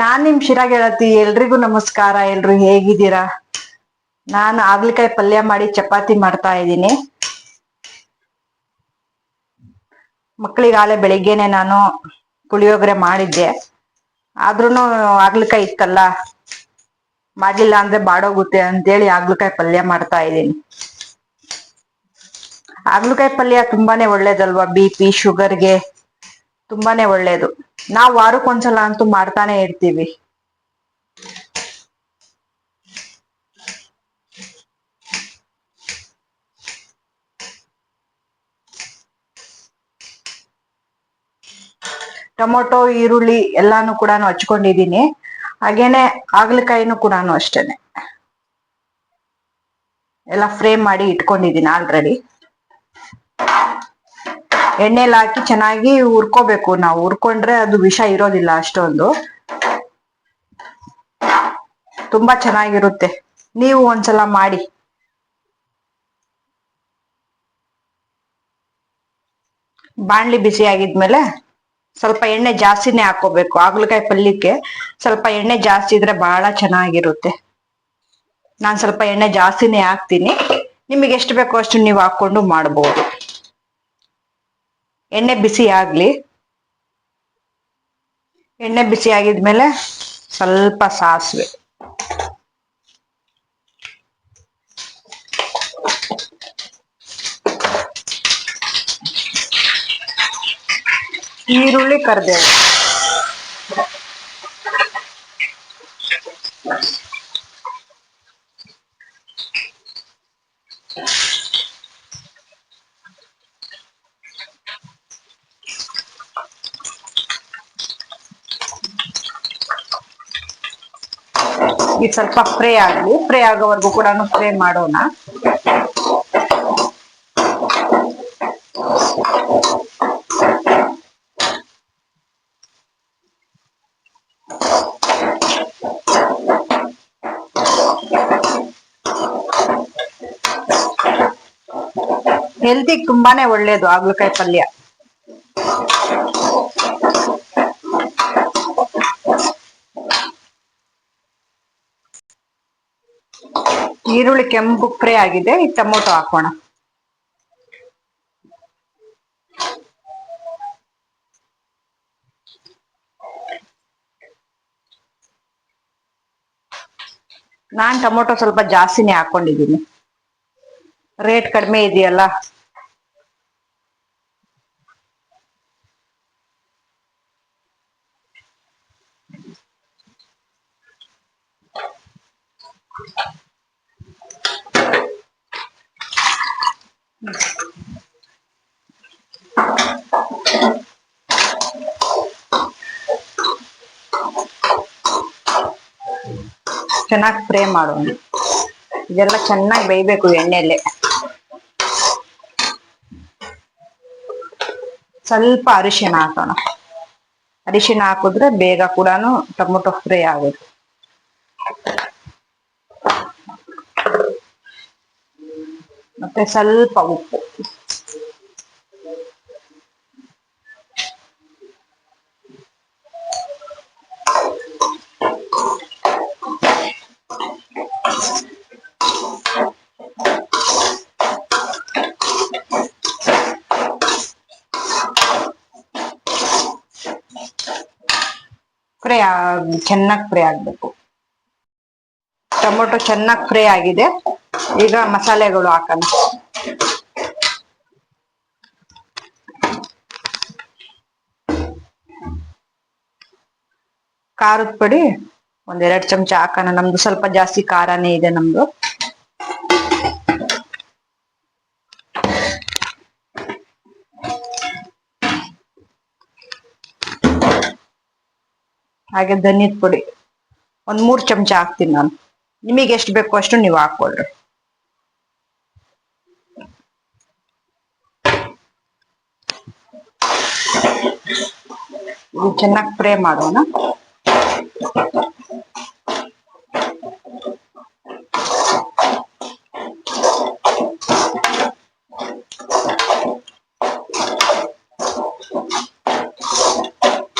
ನಾನ್ ನಿಮ್ ಶಿರಾ ಗೆಳತಿ, ಎಲ್ರಿಗೂ ನಮಸ್ಕಾರ. ಎಲ್ರು ಹೇಗಿದ್ದೀರಾ? ನಾನು ಆಗ್ಲಿಕಾಯಿ ಪಲ್ಯ ಮಾಡಿ ಚಪಾತಿ ಮಾಡ್ತಾ ಇದ್ದೀನಿ. ಮಕ್ಕಳಿಗಾಳೆ ಬೆಳಿಗ್ಗೆನೆ ನಾನು ಪುಳಿಯೋಗರೆ ಮಾಡಿದ್ದೆ. ಆದ್ರೂ ಆಗ್ಲಿಕಾಯಿ ಇತ್ತಲ್ಲ, ಮಾಡ್ಲಿಲ್ಲ ಅಂದ್ರೆ ಬಾಡೋಗುತ್ತೆ ಅಂತೇಳಿ ಆಗ್ಲಿಕಾಯಿ ಪಲ್ಯ ಮಾಡ್ತಾ ಇದ್ದೀನಿ. ಆಗ್ಲಿಕಾಯಿ ಪಲ್ಯ ತುಂಬಾನೇ ಒಳ್ಳೇದಲ್ವಾ? B P, ಶುಗರ್ಗೆ. ತುಂಬಾನೇ ಒಳ್ಳೇದು. ನಾವು ವಾರಕ್ಕೊಂದ್ಸಲ ಅಂತೂ ಮಾಡ್ತಾನೆ ಇರ್ತೀವಿ. ಟೊಮೊಟೊ, ಈರುಳ್ಳಿ ಎಲ್ಲಾನು ಕೂಡ ಹಚ್ಕೊಂಡಿದೀನಿ. ಹಾಗೇನೆ ಹಾಗಲಕಾಯಿನೂ ಕೂಡ ಅಷ್ಟೇನೆ. ಎಲ್ಲ ಫ್ರೇಮ್ ಮಾಡಿ ಇಟ್ಕೊಂಡಿದೀನಿ ಆಲ್ರೆಡಿ ಎಣ್ಣೆಲಿ ಹಾಕಿ ಚೆನ್ನಾಗಿ ಹುರ್ಕೋಬೇಕು. ನಾವು ಹುರ್ಕೊಂಡ್ರೆ ಅದು ವಿಷ ಇರೋದಿಲ್ಲ ಅಷ್ಟೊಂದು. ತುಂಬಾ ಚೆನ್ನಾಗಿರುತ್ತೆ. ನೀವು ಒಂದ್ಸಲ ಮಾಡಿ. ಬಾಣ್ಲಿ ಬಿಸಿ ಆಗಿದ್ಮೇಲೆ ಸ್ವಲ್ಪ ಎಣ್ಣೆ ಜಾಸ್ತಿನೇ ಹಾಕೋಬೇಕು. ಹಾಗಲಕಾಯಿ ಪಲ್ಯಕ್ಕೆ ಸ್ವಲ್ಪ ಎಣ್ಣೆ ಜಾಸ್ತಿ ಇದ್ರೆ ಬಹಳ ಚೆನ್ನಾಗಿರುತ್ತೆ. ನಾನ್ ಸ್ವಲ್ಪ ಎಣ್ಣೆ ಜಾಸ್ತಿನೇ ಹಾಕ್ತೀನಿ. ನಿಮಗೆ ಎಷ್ಟು ಬೇಕೋ ಅಷ್ಟು ನೀವು ಹಾಕೊಂಡು ಮಾಡ್ಬೋದು. ಎಣ್ಣೆ ಬಿಸಿ ಆಗಲಿ. ಎಣ್ಣೆ ಬಿಸಿ ಆಗಿದ್ಮೇಲೆ ಸ್ವಲ್ಪ ಸಾಸಿವೆ. ಈರುಳ್ಳಿ ಕರ್ಬೇವು ಇದು ಸ್ವಲ್ಪ ಫ್ರೈ ಆಗ್ಲಿ ಫ್ರೈ ಆಗೋವರೆಗೂ ಕೂಡ ಫ್ರೈ ಮಾಡೋಣ. ಹೆಲ್ತಿಗೆ ತುಂಬಾನೇ ಒಳ್ಳೇದು ಆಗ್ಲಕಾಯಿ ಪಲ್ಯ. ಈರುಳ್ಳಿ ಕೆಂಪು ಫ್ರೈ ಆಗಿದೆ, ಈ ಟೊಮೊಟೊ ಹಾಕೋಣ. ನಾನ್ ಟೊಮೊಟೊ ಸ್ವಲ್ಪ ಜಾಸ್ತಿನೇ ಹಾಕೊಂಡಿದ್ದೀನಿ. ರೇಟ್ ಕಡಿಮೆ ಇದೆಯಲ್ಲ? ಚೆನ್ನಾಗಿ ಫ್ರೈ ಮಾಡೋಣ ಇದೆಲ್ಲ ಚೆನ್ನಾಗಿ ಬೇಯಬೇಕು ಎಣ್ಣೆಲೆ ಸ್ವಲ್ಪ ಅರಿಶಿನ ಹಾಕೋಣ. ಅರಿಶಿನ ಹಾಕಿದ್ರೆ ಬೇಗ ಕೂಡ ಟೊಮೊಟೊ ಫ್ರೈ ಆಗುತ್ತೆ. ಮತ್ತೆ ಸ್ವಲ್ಪ ಉಪ್ಪು ಫ್ರೈ ಚೆನ್ನಾಗಿ ಫ್ರೈ ಆಗ್ಬೇಕು. ಟೊಮೊಟೊ ಚೆನ್ನಾಗಿ ಫ್ರೈ ಆಗಿದೆ. ಈಗ ಮಸಾಲೆಗಳು ಹಾಕೋಣ. ಖಾರದ ಪುಡಿ ಒಂದೆರಡು ಚಮಚ ಹಾಕೋಣ. ನಮ್ದು ಸ್ವಲ್ಪ ಜಾಸ್ತಿ ಖಾರನೇ ಇದೆ ನಮ್ದು. ಹಾಗೆ ಧನ್ಯದ ಪುಡಿ ಒಂದ್ ಮೂರ್ ಚಮಚ ಹಾಕ್ತೀನಿ ನಾನು. ನಿಮಗೆ ಎಷ್ಟು ಬೇಕೋ ಅಷ್ಟು ನೀವು ಹಾಕೊಳ್ರಿ ಚೆನ್ನಾಗಿ ಫ್ರೈ ಮಾಡೋಣ.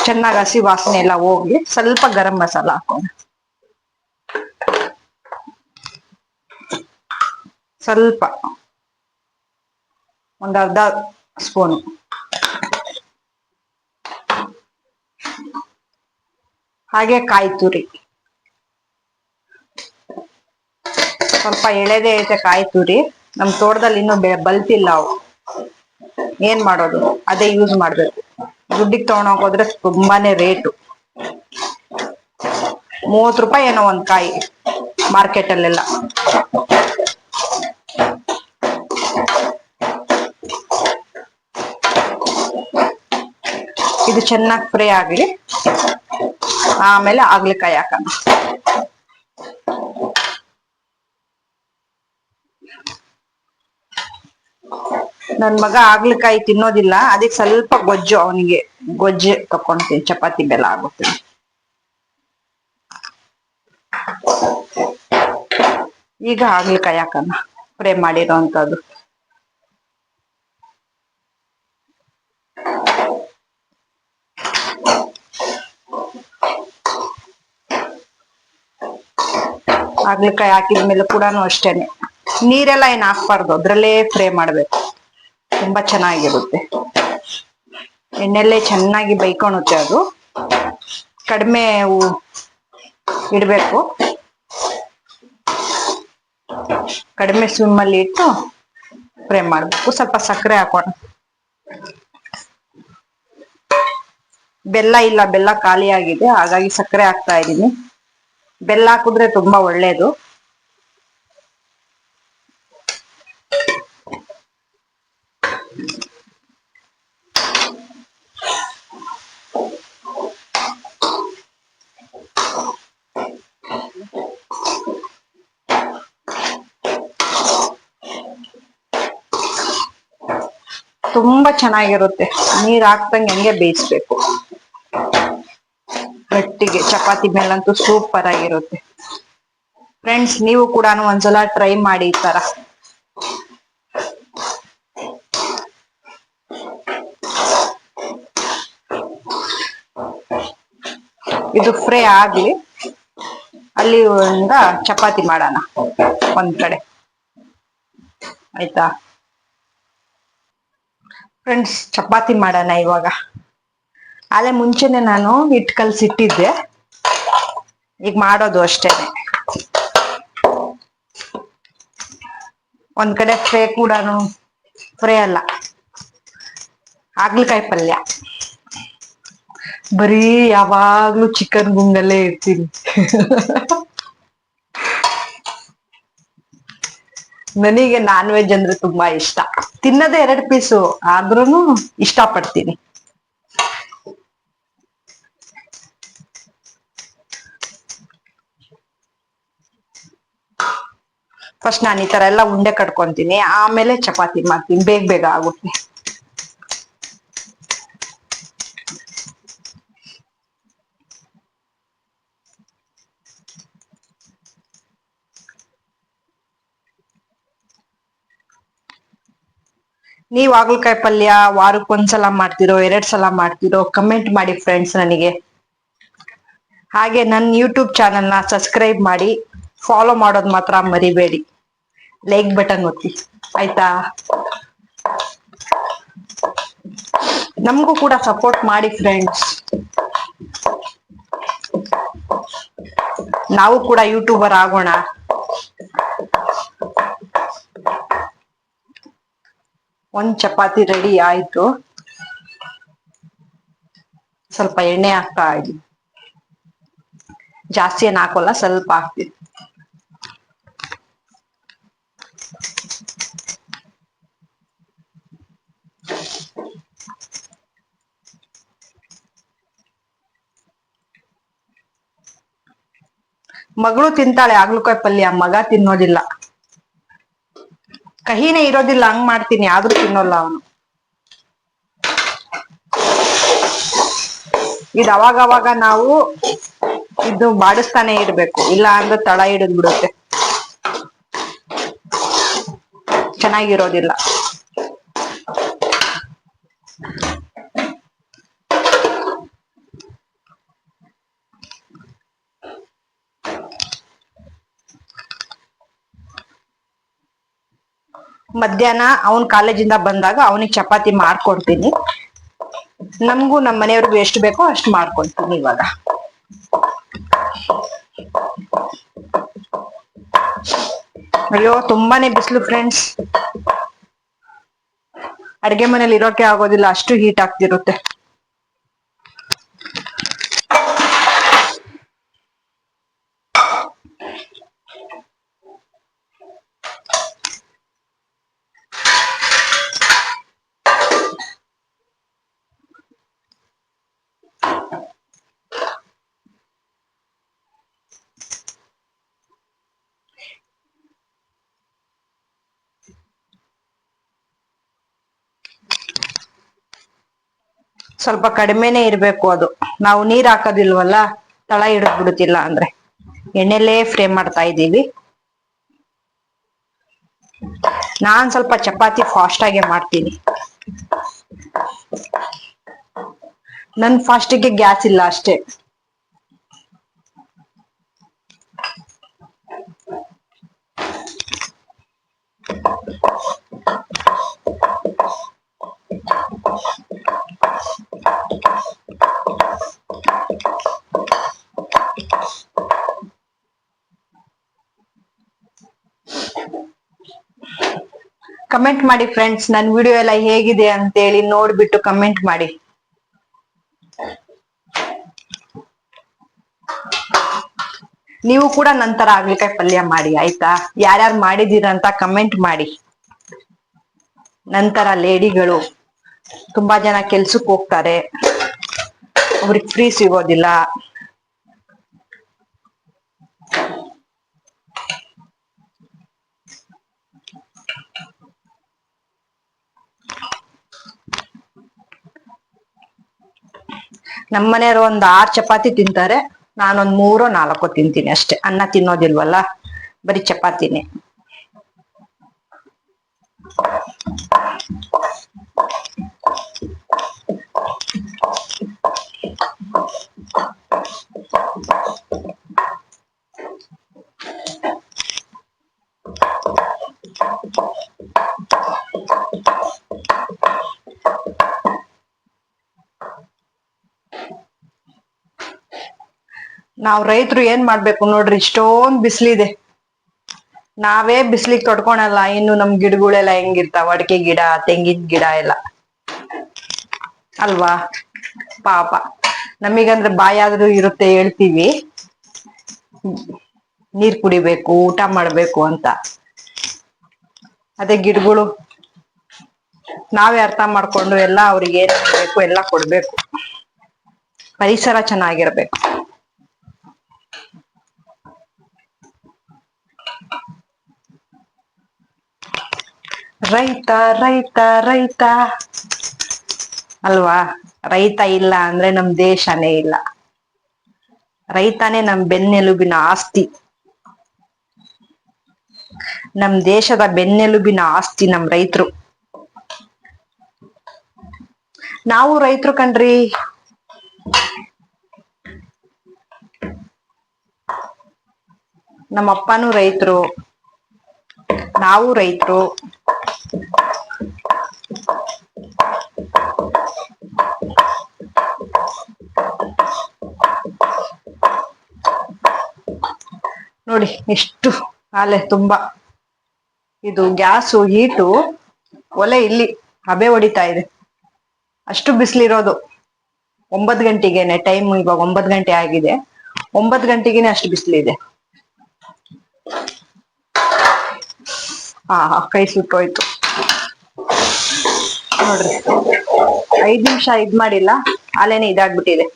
ಚೆನ್ನಾಗಿ ಹಸಿ ವಾಸನೆ ಎಲ್ಲ ಹೋಗ್ಲಿ ಸ್ವಲ್ಪ ಗರಂ ಮಸಾಲ ಹಾಕೋಣ. ಸ್ವಲ್ಪ ಒಂದು ಅರ್ಧ ಸ್ಪೂನು. ಹಾಗೆ ಕಾಯಿ ತುರಿ ಸ್ವಲ್ಪ ಎಳೆದೇ ಐತೆ ಕಾಯಿ ತುರಿ ನಮ್ ತೋಟದಲ್ಲಿ ಇನ್ನೂ ಬಲ್ತಿಲ್ಲ ಅವು. ಏನ್ ಮಾಡೋದು? ಅದೇ ಯೂಸ್ ಮಾಡ್ಬೇಕು. ದುಡ್ಡಿಗೆ ತಗೊಂಡೋಗೋದ್ರೆ ತುಂಬಾನೇ ರೇಟು ಮೂವತ್ ರೂಪಾಯಿ ಏನೋ ಒಂದ್ ಕಾಯಿ ಮಾರ್ಕೆಟ್ ಅಲ್ಲೆಲ್ಲ. ಇದು ಚೆನ್ನಾಗಿ ಫ್ರೈ ಆಗ್ಲಿ. ಆಮೇಲೆ ಆಗ್ಲಿಕಾಯಿ ಹಾಕೋಣ. ನನ್ ಮಗ ಆಗ್ಲಿಕಾಯಿ ತಿನ್ನೋದಿಲ್ಲ, ಅದಕ್ಕೆ ಸ್ವಲ್ಪ ಗೊಜ್ಜು ಅವನಿಗೆ. ಗೊಜ್ಜೆ ತಕೊಂತೀನಿ, ಚಪಾತಿ ಬೆಲ್ಲ ಆಗುತ್ತೆ. ಈಗ ಆಗ್ಲಿಕಾಯಿ ಹಾಕೋಣ. ಫ್ರೈ ಮಾಡಿರೋ ಅಂತದ್ದು ಹಾಕಿದ ಹಾಕಿದ್ಮೇಲೆ ಕೂಡ ಅಷ್ಟೇನೆ. ನೀರೆಲ್ಲ ಏನ್ ಹಾಕ್ಬಾರ್ದು, ಅದ್ರಲ್ಲೇ ಫ್ರೈ ಮಾಡ್ಬೇಕು. ತುಂಬಾ ಚೆನ್ನಾಗಿರುತ್ತೆ. ಎಣ್ಣೆಲ್ಲೇ ಚೆನ್ನಾಗಿ ಬೈಕೊಳುತ್ತೆ ಅದು. ಕಡಿಮೆ ಇಡಬೇಕು. ಕಡಿಮೆ ಸ್ವಿಮ್ಮಲ್ಲಿ ಇಟ್ಟು ಫ್ರೈ ಮಾಡ್ಬೇಕು. ಸ್ವಲ್ಪ ಸಕ್ಕರೆ ಹಾಕೋಣ. ಬೆಲ್ಲ ಇಲ್ಲ, ಬೆಲ್ಲ ಖಾಲಿ ಆಗಿದೆ ಹಾಗಾಗಿ ಸಕ್ಕರೆ ಹಾಕ್ತಾ ಇದೀನಿ ಬೆಲ್ಲ ಹಾಕಿದ್ರೆ ತುಂಬಾ ಒಳ್ಳೇದು. ತುಂಬಾ ಚೆನ್ನಾಗಿರುತ್ತೆ. ನೀರ್ ಹಾಕ್ದಂಗೆ ಹಂಗೆ ಬೇಯಿಸ್ಬೇಕು. ಗಟ್ಟಿಗೆ ಚಪಾತಿ ಮೇಲಂತೂ ಸೂಪರ್ ಆಗಿರುತ್ತೆ. ಫ್ರೆಂಡ್ಸ್ ನೀವು ಕೂಡ ಒಂದ್ಸಲ ಟ್ರೈ ಮಾಡಿ ಈ ತರ. ಇದು ಫ್ರೈ ಆಗ್ಲಿ ಅಲ್ಲಿ ಒಂದ ಚಪಾತಿ ಮಾಡೋಣ ಒಂದ್ ಕಡೆ. ಆಯ್ತಾ? ಫ್ರೆಂಡ್ಸ್ ಚಪಾತಿ ಮಾಡೋಣ ಇವಾಗ. ಆಲೆ ಮುಂಚೆನೆ ನಾನು ಹಿಟ್ಟು ಕಲ್ಸಿಟ್ಟಿದ್ದೆ ಈಗ ಮಾಡೋದು ಅಷ್ಟೇನೆ ಒಂದ್ ಕಡೆ ಫ್ರೈ ಕೂಡ ಫ್ರೇ ಅಲ್ಲ. ಹಾಗಲಕಾಯಿ ಪಲ್ಯ. ಬರೀ ಯಾವಾಗ್ಲೂ ಚಿಕನ್ ಗುಂಗಲ್ಲೇ ಇರ್ತೀನಿ. ನನಗೆ ನಾನ್ ವೆಜ್ ಅಂದ್ರೆ ತುಂಬಾ ಇಷ್ಟ. ತಿನ್ನದೇ ಎರಡು ಪೀಸು ಆದ್ರೂ ಇಷ್ಟ ಪಡ್ತೀನಿ ಫಸ್ಟ್ ನಾನು ಈ ತರ ಎಲ್ಲ ಉಂಡೆ ಕಟ್ಕೊಂತೀನಿ, ಆಮೇಲೆ ಚಪಾತಿ ಮಾಡ್ತೀನಿ, ಬೇಗ ಬೇಗ ಆಗುತ್ತೆ. ನೀವ್ ಹಾಗಲಕಾಯಿ ಪಲ್ಯ ವಾರಕ್ಕೊಂದ್ಸಲ ಮಾಡ್ತಿರೋ, ಎರಡ್ ಸಲ ಮಾಡ್ತಿರೋ ಕಮೆಂಟ್ ಮಾಡಿ ಫ್ರೆಂಡ್ಸ್ ನನಗೆ. ಹಾಗೆ ನನ್ನ ಯೂಟ್ಯೂಬ್ ಚಾನೆಲ್ನ ಸಬ್ಸ್ಕ್ರೈಬ್ ಮಾಡಿ ಫಾಲೋ ಮಾಡೋದು ಮಾತ್ರ ಮರಿಬೇಡಿ. ಲೈಕ್ ಬಟನ್ ಒತ್ತಿ. ಆಯ್ತಾ? ನಮಗೂ ಕೂಡ ಸಪೋರ್ಟ್ ಮಾಡಿ ಫ್ರೆಂಡ್ಸ್ ನಾವು ಕೂಡ ಯೂಟ್ಯೂಬರ್ ಆಗೋಣ. ಒಂದ್ ಚಪಾತಿ ರೆಡಿ ಆಯ್ತು. ಸ್ವಲ್ಪ ಎಣ್ಣೆ ಹಾಕ್ತಾ ಇದ್ದೀನಿ ಜಾಸ್ತಿ ಏನ್ ಹಾಕೋಲ್ಲ, ಸ್ವಲ್ಪ ಹಾಕ್ತೀನಿ ಮಗಳು ತಿಂತಾಳೆ ಆಗ್ಲಕಾಯಿ ಪಲ್ಯ, ಮಗ ತಿನ್ನೋದಿಲ್ಲ. ಕಹಿನೇ ಇರೋದಿಲ್ಲ, ಹಂಗ್ ಮಾಡ್ತೀನಿ, ಆದ್ರೂ ತಿನ್ನೋಲ್ಲ ಅವನು. ಇದು ಅವಾಗ ನಾವು ಇದು ಬಾಡಿಸ್ತಾನೆ ಇರ್ಬೇಕು, ಇಲ್ಲ ಅಂದ್ರೆ ತಳ ಹಿಡಿದ್ ಬಿಡುತ್ತೆ. ಚೆನ್ನಾಗಿರೋದಿಲ್ಲ. ಮಧ್ಯಾಹ್ನ ಅವನ್ ಕಾಲೇಜಿಂದ ಬಂದಾಗ ಅವನಿಗೆ ಚಪಾತಿ ಮಾಡ್ಕೊಡ್ತೀನಿ. ನಮಗೂ ನಮ್ಮ ಮನೆಯವ್ರಿಗೂ ಎಷ್ಟು ಬೇಕೋ ಅಷ್ಟು ಮಾಡ್ಕೊಡ್ತೀನಿ ಇವಾಗ. ಅಯ್ಯೋ, ತುಂಬಾನೇ ಬಿಸಿಲು ಫ್ರೆಂಡ್ಸ್ ಅಡ್ಗೆ ಮನೇಲಿ ಇರೋಕೆ ಆಗೋದಿಲ್ಲ, ಅಷ್ಟು ಹೀಟ್ ಆಗ್ತಿರುತ್ತೆ. ಸ್ವಲ್ಪ ಕಡಿಮೆನೆ ಇರ್ಬೇಕು ಅದು. ನಾವು ನೀರ್ ಹಾಕೋದಿಲ್ವಲ್ಲ, ತಳ ಹಿಡಿದ್ಬಿಡುತ್ತಿಲ್ಲ ಅಂದ್ರೆ. ಎಣ್ಣೆಲೇ ಫ್ರೈ ಮಾಡ್ತಾ ಇದ್ದೀವಿ. ನಾನ್ ಸ್ವಲ್ಪ ಚಪಾತಿ ಫಾಸ್ಟ್ ಆಗಿ ಮಾಡ್ತೀನಿ. ನನ್ ಫಾಸ್ಟಿಗೆ ಗ್ಯಾಸ್ ಇಲ್ಲ ಅಷ್ಟೇ. ಕಮೆಂಟ್ ಮಾಡಿ ಫ್ರೆಂಡ್ಸ್ ನನ್ ವಿಡಿಯೋ ಎಲ್ಲ ಹೇಗಿದೆ ಅಂತೇಳಿ ನೋಡ್ಬಿಟ್ಟು ಕಮೆಂಟ್ ಮಾಡಿ. ನೀವು ಕೂಡ ನಂತರ ಆಗ್ಲಿಕಾಯಿ ಪಲ್ಯ ಮಾಡಿ, ಆಯ್ತಾ? ಯಾರ್ಯಾರು ಮಾಡಿದೀರ ಅಂತ ಕಮೆಂಟ್ ಮಾಡಿ. ನಂತರ ಲೇಡಿಗಳು, ತುಂಬಾ ಜನ ಕೆಲ್ಸಕ್ಕೆ ಹೋಗ್ತಾರೆ. ಅವ್ರಿಗೆ ಫ್ರೀ ಸಿಗೋದಿಲ್ಲ. ನಮ್ಮನೆಯವ್ರು ಒಂದ್ ಆರ್ ಚಪಾತಿ ತಿಂತಾರೆ ನಾನೊಂದ್ ಮೂರೋ ನಾಲ್ಕೋ ತಿಂತೀನಿ ಅಷ್ಟೇ. ಅನ್ನ ತಿನ್ನೋದಿಲ್ವಲ್ಲ ಬರೀ ಚಪಾತಿನೇ. ನಾವ್ ರೈತರು ಏನ್ ಮಾಡ್ಬೇಕು ನೋಡ್ರಿ, ಇಷ್ಟೊಂದ್ ಬಿಸ್ಲಿದೆ ನಾವೇ ಬಿಸ್ಲಿಗ್ ತೊಡ್ಕೊಳಲ್ಲ, ಇನ್ನು ನಮ್ ಗಿಡಗಳೆಲ್ಲ ಹೆಂಗಿರ್ತಾವ? ಅಡಿಕೆ ಗಿಡ, ತೆಂಗಿನ ಗಿಡ ಎಲ್ಲ. ಅಲ್ವಾ? ಪಾಪ. ನಮಿಗಂದ್ರೆ ಬಾಯಾದ್ರೂ ಇರುತ್ತೆ ಹೇಳ್ತೀವಿ. ನೀರ್ ಕುಡಿಬೇಕು, ಊಟ ಮಾಡ್ಬೇಕು ಅಂತ. ಅದೇ ಗಿಡಗಳು. ನಾವೇ ಅರ್ಥ ಮಾಡ್ಕೊಂಡು ಎಲ್ಲ ಅವ್ರಿಗೆ ಏನ್ ಬೇಕು ಎಲ್ಲ ಕೊಡ್ಬೇಕು. ಪರಿಸರ ಚೆನ್ನಾಗಿರ್ಬೇಕು. ರೈತ ರೈತ ರೈತ. ಅಲ್ವಾ? ರೈತ ಇಲ್ಲ ಅಂದ್ರೆ ನಮ್ ದೇಶನೇ ಇಲ್ಲ. ರೈತನೇ ನಮ್ ಬೆನ್ನೆಲುಬಿನ ಆಸ್ತಿ. ನಮ್ ದೇಶದ ಬೆನ್ನೆಲುಬಿನ ಆಸ್ತಿ ನಮ್ ರೈತರು. ನಾವು ರೈತರು ಕಣ್ರಿ. ನಮ್ಮ ಅಪ್ಪನೂ ರೈತರು. ನಾವು ರೈತರು. ನೋಡಿ, ಎಷ್ಟು ಆಲೆ ತುಂಬಾ. ಇದು ಗ್ಯಾಸು, ಹೀಟು, ಒಲೆ ಇಲ್ಲಿ ಹಬೆ ಹೊಡಿತಾ ಇದೆ. ಅಷ್ಟು ಬಿಸಿಲಿರೋದು. ಒಂಬತ್ ಗಂಟೆಗೆನೆ ಟೈಮ್ ಇವಾಗ ಒಂಬತ್ ಗಂಟೆ ಆಗಿದೆ. ಒಂಬತ್ ಗಂಟೆಗೇನೆ ಅಷ್ಟು ಬಿಸಿಲಿದೆ. ಆ ಕೈ ಸುಟ್ಟೋಯ್ತು. ನೋಡ್ರಿ. ಐದ್ ನಿಮಿಷ ಇದ್ ಮಾಡಿಲ್ಲ ಅಲೆನೆ ಇದಾಗ್ಬಿಟ್ಟಿದೆ.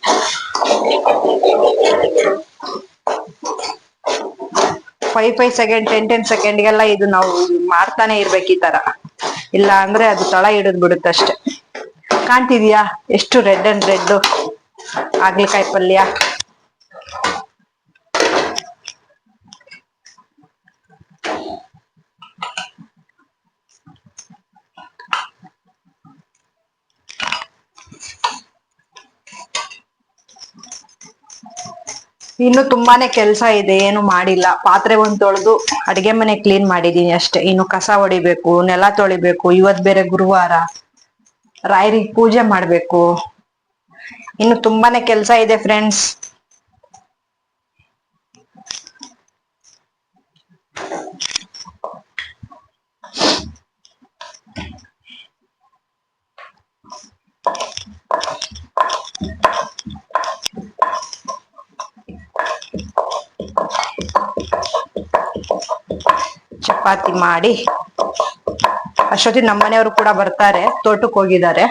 Five five second ten ten ಸೆಕೆಂಡ್ಗೆಲ್ಲ ಇದು ನಾವು ಮಾಡ್ತಾನೆ ಇರ್ಬೇಕು ಈ ತರ. ಇಲ್ಲ ಅಂದ್ರೆ ಅದು ತಳ ಹಿಡಿದ್ ಬಿಡುತ್ತೆ ಅಷ್ಟೇ. ಕಾಣ್ತಿದ್ಯಾ? ಎಷ್ಟು ರೆಡ್ ಅಂಡ್ ರೆಡ್ ಆಗ್ಲಿಕಾಯಿ ಪಲ್ಯ? ಇನ್ನು ತುಂಬಾನೇ ಕೆಲ್ಸ ಇದೆ, ಏನು ಮಾಡಿಲ್ಲ. ಪಾತ್ರೆ ಒಂದ್ ತೊಳೆದು ಅಡಿಗೆ ಮನೆ ಕ್ಲೀನ್ ಮಾಡಿದೀನಿ ಅಷ್ಟೇ. ಇನ್ನು ಕಸ ಹೊಡಿಬೇಕು ನೆಲ ತೊಳಿಬೇಕು, ಇವತ್ ಬೇರೆ ಗುರುವಾರ. ರಾಯರಿಗೆ ಪೂಜೆ ಮಾಡ್ಬೇಕು. ಇನ್ನು ತುಂಬಾನೇ ಕೆಲ್ಸ ಇದೆ ಫ್ರೆಂಡ್ಸ್ ಚಪಾತಿ ಮಾಡಿ. ಅಷ್ಟೊತ್ತಿಗೆ ನಮ್ಮನೆಯವರು ಕೂಡ ಬರ್ತಾರೆ, ತೋಟಕ್ಕೆ ಹೋಗಿದ್ದಾರೆ.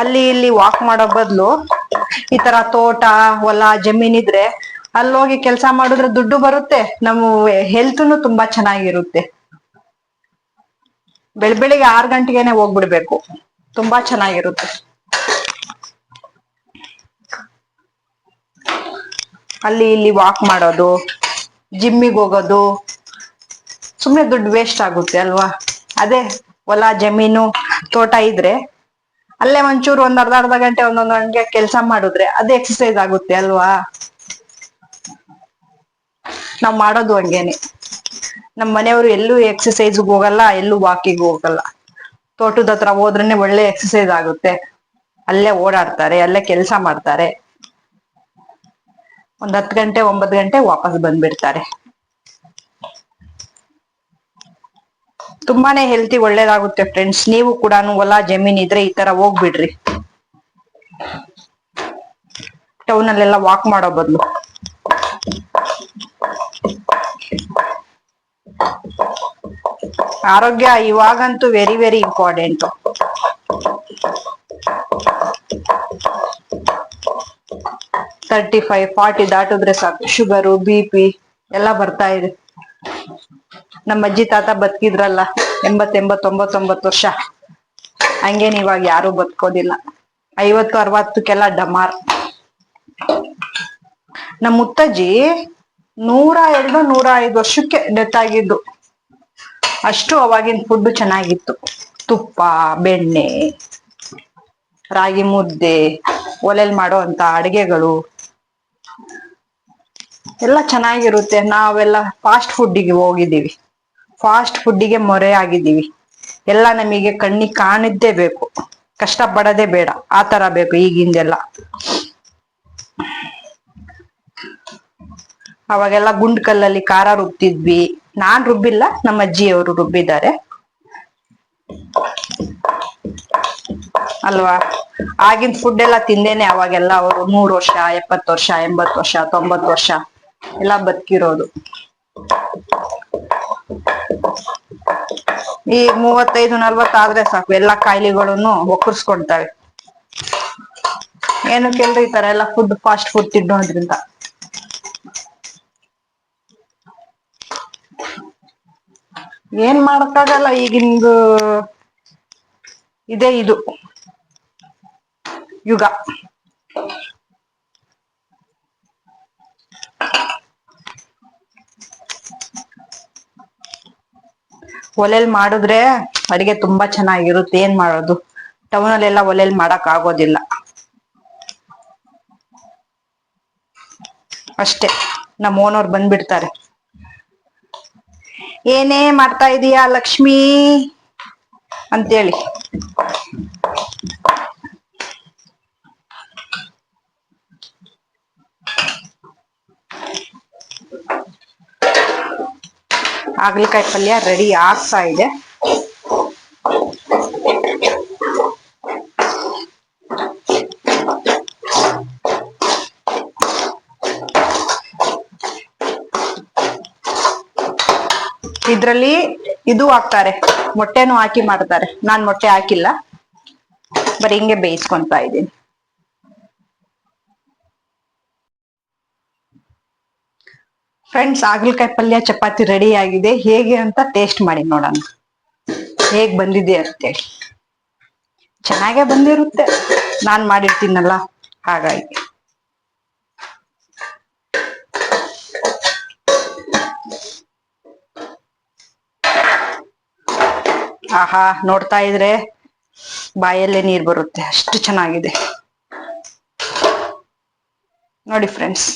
ಅಲ್ಲಿ ಇಲ್ಲಿ ವಾಕ್ ಮಾಡೋ ಬದ್ಲು ಈ ತರ ತೋಟ, ಹೊಲ, ಜಮೀನ್ ಇದ್ರೆ ಅಲ್ಲಿ ಹೋಗಿ ಕೆಲಸ ಮಾಡಿದ್ರೆ ದುಡ್ಡು ಬರುತ್ತೆ. ನಮ್ಮ ಹೆಲ್ತ್ನು ತುಂಬಾ ಚೆನ್ನಾಗಿರುತ್ತೆ. ಬೆಳ್ ಬೆಳಿಗ್ಗೆ ಆರ್ ಗಂಟೆಗೆನೆ ಹೋಗ್ಬಿಡ್ಬೇಕು. ತುಂಬಾ ಚೆನ್ನಾಗಿರುತ್ತೆ. ಅಲ್ಲಿ ಇಲ್ಲಿ ವಾಕ್ ಮಾಡೋದು ಜಿಮ್ಮಿಗೆ ಹೋಗೋದು ಸುಮ್ಮನೆ ದುಡ್ಡು ವೇಸ್ಟ್ ಆಗುತ್ತೆ ಅಲ್ವಾ? ಅದೇ ಹೊಲ, ಜಮೀನು, ತೋಟ ಇದ್ರೆ ಅಲ್ಲೇ ಒಂಚೂರು ಒಂದ್ ಅರ್ಧ ಅರ್ಧ ಗಂಟೆ ಒಂದೊಂದು ಗಂಟೆ ಕೆಲಸ ಮಾಡಿದ್ರೆ ಅದೇ ಎಕ್ಸಸೈಸ್ ಆಗುತ್ತೆ ಅಲ್ವಾ? ನಾವ್ ಮಾಡೋದು ಹಂಗೇನೆ. ನಮ್ಮ ಮನೆಯವರು ಎಲ್ಲೂ ಎಕ್ಸಸೈಸ್ ಹೋಗಲ್ಲ, ಎಲ್ಲೂ ವಾಕಿಂಗ್ ಹೋಗಲ್ಲ. ತೋಟದ ಹತ್ರ ಹೋದ್ರೇನೆ ಒಳ್ಳೆ ಎಕ್ಸಸೈಸ್ ಆಗುತ್ತೆ. ಅಲ್ಲೇ ಓಡಾಡ್ತಾರೆ, ಅಲ್ಲೇ ಕೆಲಸ ಮಾಡ್ತಾರೆ. ಒಂದ್ ಹತ್ತು ಗಂಟೆ, ಒಂಬತ್ತು ಗಂಟೆ ವಾಪಸ್ ಬಂದ್ಬಿಡ್ತಾರೆ. ತುಂಬಾನೇ ಹೆಲ್ತಿ ಒಳ್ಳೇದಾಗುತ್ತೆ ಫ್ರೆಂಡ್ಸ್ ನೀವು ಕೂಡ ಹೊಲ, ಜಮೀನ್ ಇದ್ರೆ ಈ ತರ ಹೋಗ್ಬಿಡ್ರಿ. ಟೌನ್ ಅಲ್ಲೆಲ್ಲ ವಾಕ್ ಮಾಡೋ ಬದಲು. ಆರೋಗ್ಯ ಇವಾಗಂತೂ very very important thirty five forty ದಾಟಿದ್ರೆ ಸಾಕು. ಶುಗರು ಬಿ ಪಿ ಎಲ್ಲ ಬರ್ತಾ ಇದೆ. ನಮ್ಮ ಅಜ್ಜಿ ತಾತ ಬದುಕಿದ್ರಲ್ಲ ಎಂಬತ್ ಎಂಬತ್ತೊಂಬತ್ತೊಂಬತ್ತು ವರ್ಷ. ಹಂಗೇನ್ ಇವಾಗ ಯಾರು ಬದುಕೋದಿಲ್ಲ. ಐವತ್ತು, ಅರವತ್ತಕ್ಕೆಲ್ಲ ಡಮಾರ್. ನಮ್ಮ ಮುತ್ತಜ್ಜಿ ನೂರ ಎರಡು, ನೂರ ಐದು ವರ್ಷಕ್ಕೆ ಡೆತ್ ಆಗಿದ್ದು. ಅಷ್ಟು ಅವಾಗಿನ ಫುಡ್ ಚೆನ್ನಾಗಿತ್ತು. ತುಪ್ಪ, ಬೆಣ್ಣೆ, ರಾಗಿ ಮುದ್ದೆ, ಒಲೆಲ್ ಮಾಡೋ ಅಂತ ಅಡಿಗೆಗಳು. ಎಲ್ಲ ಚೆನ್ನಾಗಿರುತ್ತೆ. ನಾವೆಲ್ಲ ಫಾಸ್ಟ್ ಫುಡ್ಡಿಗೆ ಹೋಗಿದ್ದೀವಿ. ಫಾಸ್ಟ್ ಫುಡ್ಡಿಗೆ ಮೊರೆ ಆಗಿದ್ದೀವಿ. ಎಲ್ಲ ನಮಗೆ ಕಣ್ಣಿಗೆ ಕಾಣಿದ್ದೇ ಬೇಕು. ಕಷ್ಟ ಪಡೋದೇ ಬೇಡ. ಆ ತರ ಬೇಕು ಈಗಿಂದೆಲ್ಲ. ಅವಾಗೆಲ್ಲ ಗುಂಡ್ ಕಲ್ಲಲ್ಲಿ ಖಾರ ರುಬ್ತಿದ್ವಿ. ನಾನ್ ರುಬ್ಬಿಲ್ಲ, ನಮ್ಮ ಅಜ್ಜಿಯವರು ರುಬ್ಬಿದ್ದಾರೆ. ಅಲ್ವಾ? ಆಗಿನ ಫುಡ್ ಎಲ್ಲ ತಿಂದೇನೆ ಅವಾಗೆಲ್ಲ ಅವರು. ನೂರು ವರ್ಷ, ಎಪ್ಪತ್ತು ವರ್ಷ, ಎಂಬತ್ತು ವರ್ಷ, ತೊಂಬತ್ತು ವರ್ಷ. ಎಲ್ಲ ಬದುಕಿರೋದು. ಈ ಮೂವತ್ತೈದು, ನಲ್ವತ್ತಾದ್ರೆ ಸಾಕು. ಎಲ್ಲಾ ಕಾಯಿಲೆಗಳನ್ನು ಒಕ್ಕರ್ಸ್ಕೊಳ್ತಾವೆ ಏನು ಕೇಳ್ರಿ ಈ ತರ ಎಲ್ಲ ಫುಡ್ ಫಾಸ್ಟ್ ಫುಡ್ ತಿನ್ನೋದ್ರಿಂದ. ಏನ್ ಮಾಡಕ್ಕಾಗಲ್ಲ, ಈಗಿಂದು ಇದೇ ಇದು. ಯುಗ. ಒಲೆಲ್ ಮಾಡಿದ್ರೆ ಅಡಿಗೆ ತುಂಬಾ ಚೆನ್ನಾಗಿರುತ್ತೆ. ಏನ್ ಮಾಡೋದು? ಟೌನ್ ಅಲ್ಲೆಲ್ಲ ಒಲೆಲ್ ಮಾಡಕ್ ಆಗೋದಿಲ್ಲ. ಅಷ್ಟೇ. ನಮ್ಮ ಓನವ್ರು ಬಂದ್ಬಿಡ್ತಾರೆ. ಏನೇ ಮಾಡ್ತಾ ಇದೀಯಾ ಲಕ್ಷ್ಮೀ? ಅಂತೇಳಿ. ಹಾಗಲಕಾಯಿ ಪಲ್ಯ ರೆಡಿ ಆಗ್ತಾ ಇದೆ. ಇದ್ರಲ್ಲಿ ಇದು ಹಾಕ್ತಾರೆ, ಮೊಟ್ಟೆನೂ ಹಾಕಿ ಮಾಡ್ತಾರೆ. ನಾನ್ ಮೊಟ್ಟೆ ಹಾಕಿಲ್ಲ, ಬರೀ ಹಿಂಗೆ ಬೇಯಿಸ್ಕೊಂತಾ ಇದ್ದೀನಿ. ಫ್ರೆಂಡ್ಸ್ ಹಾಗಲಕಾಯಿ ಪಲ್ಯ, ಚಪಾತಿ ರೆಡಿ ಆಗಿದೆ. ಹೇಗೆ ಅಂತ ಟೇಸ್ಟ್ ಮಾಡಿ ನೋಡೋಣ. ಹೇಗ್ ಬಂದಿದೆ ಅಂತೇಳಿ ಚೆನ್ನಾಗೇ ಬಂದಿರುತ್ತೆ. ನಾನ್ ಮಾಡಿರ್ತೀನಲ್ಲ, ಹಾಗಾಗಿ. ಆಹಾ, ನೋಡ್ತಾ ಇದ್ರೆ ಬಾಯಲ್ಲೇ ನೀರ್ ಬರುತ್ತೆ. ಅಷ್ಟು ಚೆನ್ನಾಗಿದೆ. ನೋಡಿ ಫ್ರೆಂಡ್ಸ್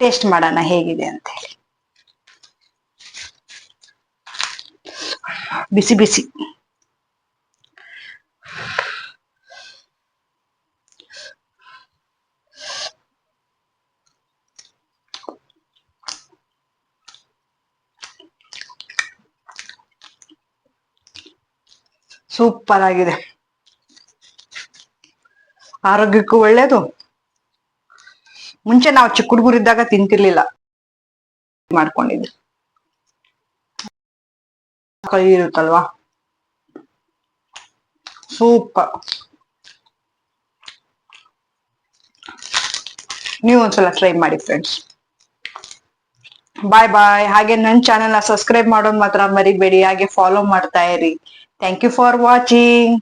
ಟೇಸ್ಟ್ ಮಾಡೋಣ ಹೇಗಿದೆ ಅಂತ ಹೇಳಿ. ಬಿಸಿ ಬಿಸಿ. ಸೂಪರ್ ಆಗಿದೆ. ಆರೋಗ್ಯಕ್ಕೂ ಒಳ್ಳೇದು. ಮುಂಚೆ ನಾವು ಚಿಕ್ಕ ಹುಡುಗರಿದ್ದಾಗ ತಿಂತಿರ್ಲಿಲ್ಲ. ಮಾಡ್ಕೊಂಡಿದ್ವಿ ಕೈ ಇರುತ್ತಲ್ವಾ? ಸೂಪರ್. ನೀವು ಒಂದ್ಸಲ ಟ್ರೈ ಮಾಡಿ ಫ್ರೆಂಡ್ಸ್ ಬಾಯ್ ಬಾಯ್ ಹಾಗೆ ನನ್ನ ಚಾನೆಲ್ ಸಬ್ಸ್ಕ್ರೈಬ್ ಮಾಡೋದು ಮಾತ್ರ ಮರಿಬೇಡಿ. ಹಾಗೆ ಫಾಲೋ ಮಾಡ್ತಾ ಇರಿ. Thank you for watching